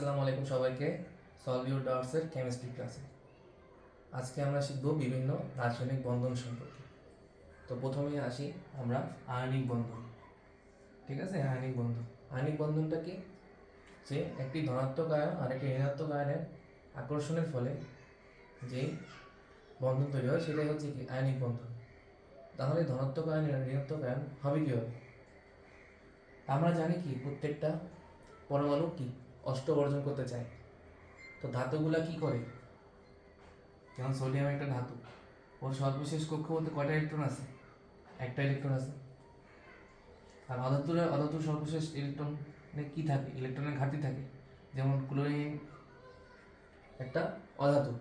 আসসালামু আলাইকুম সবাইকে। সলভ ইউর ডাউটসের কেমিস্ট্রি ক্লাসে আজকে আমরা শিখব বিভিন্ন রাসায়নিক বন্ধন সম্পর্কে। তো প্রথমেই আসি আমরা আয়নিক বন্ধন। ঠিক আছে? আয়নিক বন্ধন। আয়নিক বন্ধনটা কি? যে একটি ধনাত্মক আয়ন আর একটি ঋণাত্মক আয়নের আকর্ষণের ফলে যেই বন্ধন তৈরি হয়, সেটাই হচ্ছে কি? আয়নিক বন্ধন। তাহলে ধনাত্মক আয়ন ঋণাত্মক আয়ন হবে কীভাবে? আমরা জানি কি প্রত্যেকটা পরমাণু কি? অষ্ট বর্জন করতে চায়। তো ধাতুগুলা কি করে? যেমন সোডিয়াম একটা ধাতু। ওর সর্বশেষ কক্ষ বলতে কয়টা ইলেকট্রন আছে? একটা ইলেকট্রন আছে। আর অধাতুর অধাতুর সর্বশেষ ইলেকট্রনে কি থাকে? ইলেকট্রনের ঘাটতি থাকে। যেমন ক্লোরিন একটা অধাতু।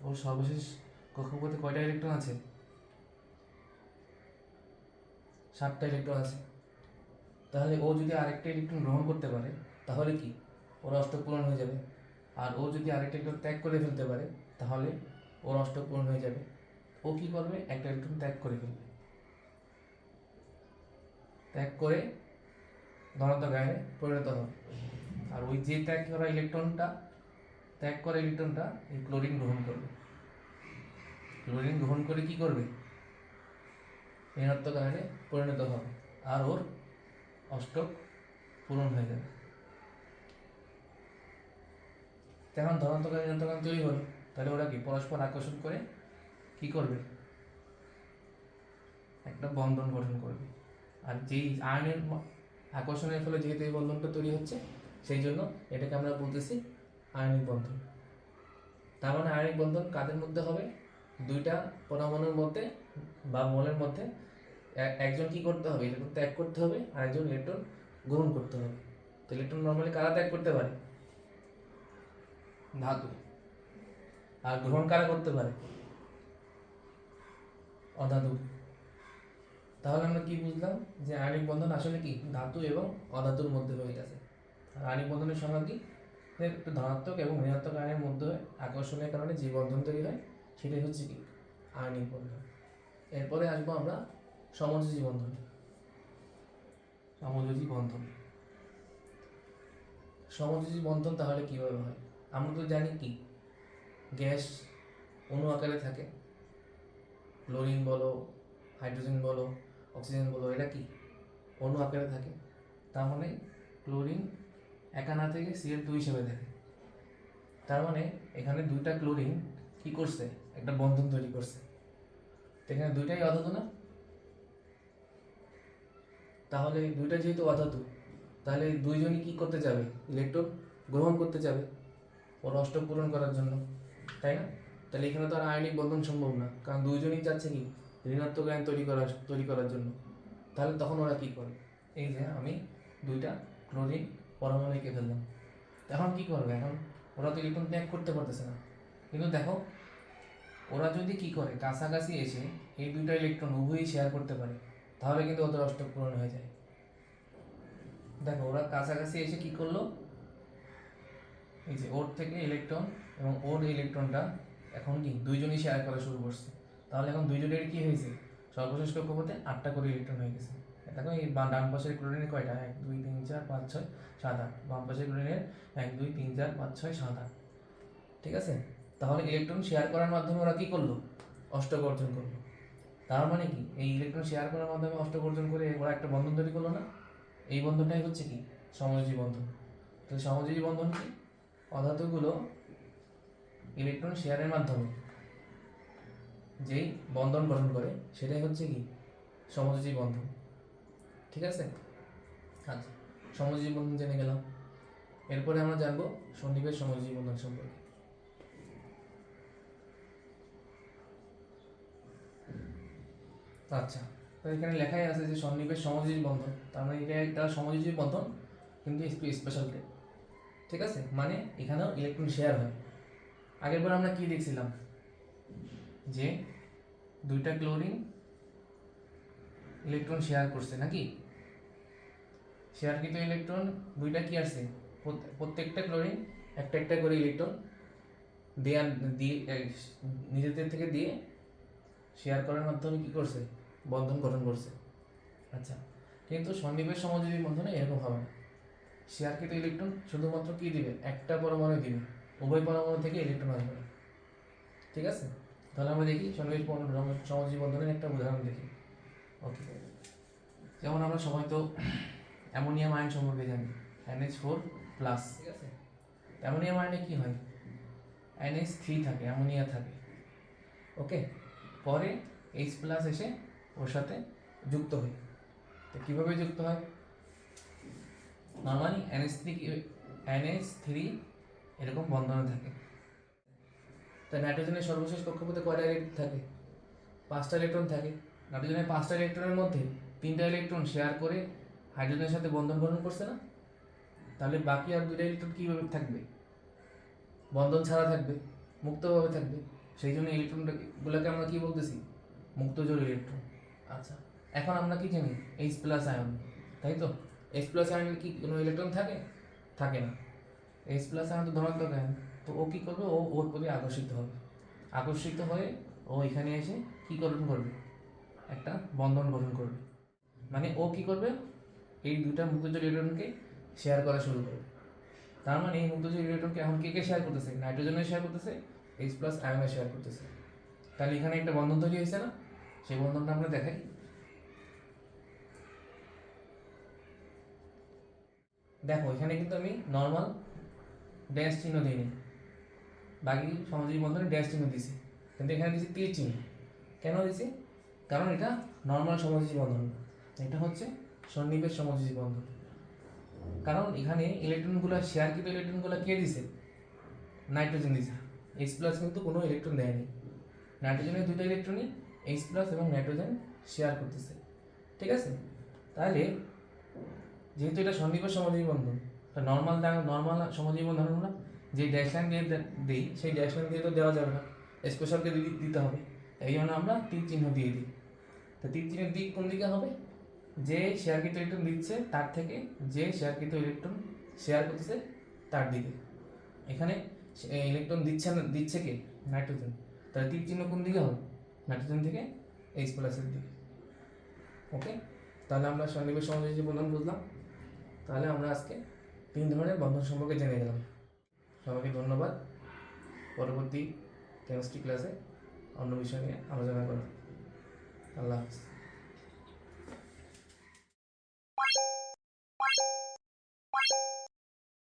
ওর সর্বশেষ কক্ষপথে কয়টা ইলেকট্রন আছে? সাতটা ইলেকট্রন আছে। তাহলে ও যদি আরেকটা ইলেকট্রন গ্রহণ করতে পারে তাহলে কি? ওর অষ্টক পূরণ হয়ে যাবে। আর ও যদি আরেকটা ইলেকট্রন ত্যাগ করে ফেলতে পারে, তাহলে ওর অষ্টক পূরণ হয়ে যাবে। ও কি করবে? একটা ইলেকট্রন ত্যাগ করে ফেলবে। ত্যাগ করে ধনাত্মক আয়নে পরিণত হবে। আর ওই যে ত্যাগ করা ইলেকট্রনটা, ত্যাগ করা ইলেকট্রনটা, এই ক্লোরিন গ্রহণ করবে। ক্লোরিন গ্রহণ করে কি করবে? ঋণাত্মক আয়নে পরিণত হবে। আর ওর অষ্টক পূরণ হয়ে যাবে। তখন ধনাত্মক আর তৈরি হলো, তাহলে ওরা কি পরস্পর আকর্ষণ করে কি করবে? একটা বন্ধন গঠন করবে। আর যেই আয়নের আকর্ষণের ফলে যেহেতু এই বন্ধনটা তৈরি হচ্ছে, সেই জন্য এটাকে আমরা বলতেছি আয়নিক বন্ধন। তার মানে আয়নিক বন্ধন কাদের মধ্যে হবে? দুইটা পরমাণুর মধ্যে বা মলের মধ্যে। একজন কি করতে হবে? ইলেকট্রন ত্যাগ করতে হবে আর একজন ইলেকট্রন গ্রহণ করতে হবে। তো ইলেকট্রন নর্মালি কারা ত্যাগ করতে পারে? ধাতু আর গ্রহণ কারা করতে পারে? অধাতু। তাহলে আমরা কি বুঝলাম? যে আয়নিক বন্ধন আসলে কি? ধাতু এবং অধাতুর মধ্যে গেছে। আর আয়নিক বন্ধনের সংজ্ঞা কি? একটা ধনাত্মক এবং ঋণাত্মক আয়নের মধ্যে আকর্ষণের কারণে যে বন্ধন তৈরি হয় সেটাই হচ্ছে কি? আয়নিক বন্ধন। এরপরে আসব আমরা সমযোজী বন্ধন। সমযোজী বন্ধন। সমযোজী বন্ধন তাহলে কীভাবে হয়? আমরা তো জানি কি, গ্যাস অণু আকারে থাকে। ক্লোরিন বলো, হাইড্রোজেন বলো, অক্সিজেন বলো এটা কি? অণু আকারে থাকে। তার মানে ক্লোরিন একানা থেকে সিএল টু হিসেবে থাকে। তার মানে এখানে দুইটা ক্লোরিন কি করছে? একটা বন্ধন তৈরি করছে। এখানে দুইটাই অধাতু না? তাহলে দুইটা যেহেতু অধাতু, তাহলে দুইজনই কি করতে যাবে? ইলেকট্রন গ্রহণ করতে যাবে। ওর অষ্টক পূরণ করার জন্য, তাই না? তাহলে এখানে তো আর আয়নিক বন্ধন সম্ভব না, কারণ দুইজনই চাচ্ছে কি? ঋণাত্মক আয়ন তৈরি করার তৈরি করার জন্য। তাহলে তখন ওরা কি করে? এই যে আমি দুইটা ক্লোরিন পরমাণু এঁকে ফেললাম। এখন কি করবে? এখন ওরা তো ইলেকট্রন ত্যাগ করতে পারতেছে না। কিন্তু দেখো, ওরা যদি কি করে? কাছাকাছি এসে এই দুইটা ইলেকট্রন উভয়ই শেয়ার করতে পারে, তাহলে কিন্তু ওদের অষ্টক পূরণ হয়ে যায়। দেখো, ওরা কাছাকাছি এসে কি করল? এই যে ওর থেকে ইলেকট্রন এবং ওর ইলেকট্রনটা এখন কি দুইজনই শেয়ার করা শুরু করছে। তাহলে এখন দুইজনের কি হয়েছে? সর্বশেষ কক্ষপথে আটটা করে ইলেকট্রন হয়ে গেছে। দেখো এই ডান পাশের ক্লোরিনের কয়টা? এক, দুই, তিন, চার, পাঁচ, ছয়, সাত, আট। বাম পাশের ক্লোরিনের এক, দুই, তিন, চার, পাঁচ, ছয়, সাত, আট। ঠিক আছে? তাহলে ইলেকট্রন শেয়ার করার মাধ্যমে ওরা কি করল? অষ্টক অর্জন করল। তার মানে কি? এই ইলেকট্রন শেয়ার করার মাধ্যমে অষ্টক অর্জন করে ওরা একটা বন্ধন তৈরি করল না? এই বন্ধনটাই হচ্ছে কি? সমযোজী বন্ধন। তো সমযোজী বন্ধন কি? অধাতুগুলো ইলেকট্রন শেয়ারের মাধ্যমে যেই বন্ধন গঠন করে, সেটাই হচ্ছে কি? সমযোজী বন্ধন। ঠিক আছে? আচ্ছা সমযোজী বন্ধন জেনে গেলাম। এরপরে আমরা জানব সন্নিবেশ সমযোজী বন্ধন সম্পর্কে। আচ্ছা তো এখানে লেখাই আছে যে সন্নিবেশ সমযোজী বন্ধন, তার মানে এটা একটা সমযোজী বন্ধন, কিন্তু স্পেশাল ঠিক আছে? মানে এখানেও ইলেকট্রন শেয়ার হয়। আগের বার আমরা কি দেখছিলাম? যে দুইটা ক্লোরিন ইলেকট্রন শেয়ার করছে নাকি? শেয়ারকৃত ইলেকট্রন দুইটা কি আসছে? প্রত- প্রত্যেকটা ক্লোরিন একটা একটা করে ইলেকট্রন দেয়া দিয়ে নিজেদের থেকে দিয়ে শেয়ার করার মাধ্যমে কি করছে? বন্ধন গঠন করছে। আচ্ছা কিন্তু সন্নিবেশ সমযোজী বন্ধনে এরকম হবে না। শেয়ারকৃত ইলেকট্রন শুধুমাত্র কি দিবে? একটা পরমাণু দিবে। উভয় পরমাণু থেকে ইলেকট্রন আসবে। ঠিক আছে? তাহলে আমরা দেখি সন্নিবেশ সমাজী বন্ধনের একটা উদাহরণ দেখি। ওকে যেমন আমরা সবাই তো অ্যামোনিয়াম আয়ন সম্পর্কে জানি। এনএইচ ফোর প্লাস ঠিক আছে। অ্যামোনিয়াম আয়নে কি হয়? এনএইচ থ্রি থাকে অ্যামোনিয়া থাকে। ওকে পরে এইচ প্লাস এসে ওর সাথে যুক্ত হয়। তো কীভাবে যুক্ত হয়? Normally NS three NS three এরকম বন্ধনে থাকে। তা নাইট্রোজেনের সর্বশেষ কক্ষপথে কয়টা ইলেকট্রন থাকে? পাঁচটা ইলেকট্রন থাকে। নাইট্রোজেনের পাঁচটা ইলেকট্রনের মধ্যে তিনটা ইলেকট্রন শেয়ার করে হাইড্রোজেনের সাথে বন্ধন গ্রহণ করছে না? তাহলে বাকি আর দুইটা ইলেকট্রন কীভাবে থাকবে? বন্ধন ছাড়া থাকবে, মুক্তভাবে থাকবে। সেই জন্য ইলেকট্রনগুলোকে আমরা কী বলতেছি? মুক্ত জোড় ইলেকট্রন আচ্ছা এখন আমরা কি জানি? এইচ প্লাস আয়ন তাই তো? এইচ প্লাস আয়নের কি কোনো ইলেকট্রন থাকে? থাকে না। এইচ প্লাস আয়ন তো ধনাত্মক আয়ন। তো ও কী করবে? ও, ওর প্রতি আকর্ষিত হবে। আকর্ষিত হয়ে ও এখানে এসে কী গঠন করবে? একটা বন্ধন গঠন করবে। মানে ও কি করবে? এই দুটা মুক্তজোড় ইলেকট্রনকে শেয়ার করা শুরু করবে। তার মানে এই মুক্তজোড় ইলেকট্রনকে এখন কে কে শেয়ার করতেছে? নাইট্রোজেনে শেয়ার করতেছে এইচ প্লাস আয়নে শেয়ার করতেছে। তাহলে এখানে একটা বন্ধন তৈরি হয়েছে না? সেই বন্ধনটা আমরা দেখাই। দেখো, এখানে কিন্তু আমি নর্মাল ড্যাশ চিহ্ন দিইনি। বাকি সামাজিক বন্ধনে ড্যাশ চিহ্ন দিছি কিন্তু এখানে দিছি তীর চিহ্ন। কেন দিছি কারণ এটা নর্মাল সমাজী বন্ধন। এটা হচ্ছে সন্নিবেশ সমাজী বন্ধন। কারণ এখানে ইলেকট্রনগুলো শেয়ারকৃত ইলেকট্রনগুলো কে দিছে নাইট্রোজেন দিছে এইচ প্লাস কিন্তু কোনো ইলেকট্রন দেয়নি। নাইট্রোজেনের দুটো ইলেকট্রনই এইচ প্লাস এবং নাইট্রোজেন শেয়ার করতেছে। ঠিক আছে? তাহলে যেহেতু এটা সন্নিবেশ সমাজী বন্ধন নর্মাল নর্মাল সমাজী বন্ধন আমরা যে ড্যাশ লাইন দিয়ে দিই, সেই ড্যাশ লাইন দিয়ে তো দেওয়া যাবে না। স্পেশালকে দিতে হবে। এই জন্য আমরা তীর চিহ্ন দিয়ে দিই। তো তীর চিহ্নের দিক কোন দিকে হবে? যে শেয়ারকৃত ইলেকট্রন দিচ্ছে, তার থেকে যে শেয়ারকৃত ইলেকট্রন শেয়ার করতেছে, তার দিকে। এখানে ইলেকট্রন দিচ্ছে না দিচ্ছে কে? নাইট্রোজেন তাহলে তীর চিহ্ন কোন দিকে হবে? নাইট্রোজেন থেকে এইচ প্লাসের দিকে। ওকে তাহলে আমরা সন্নিবেশ সমাজী বন্ধন বুঝলাম। তাহলে আমরা আজকে তিন ধরনের বন্ধন সম্পর্কে জেনে গেলাম। সবাইকে ধন্যবাদ। পরবর্তী কেমিস্ট্রি ক্লাসে অন্য বিষয় নিয়ে আলোচনা করা আল্লাহ হাফিজ।